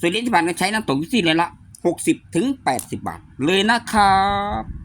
ส่วนเหรียญที่ผ่านก็ใช้น้ำตกอยู่ที่เหรียญละ60ถึง80บาทเลยนะครับ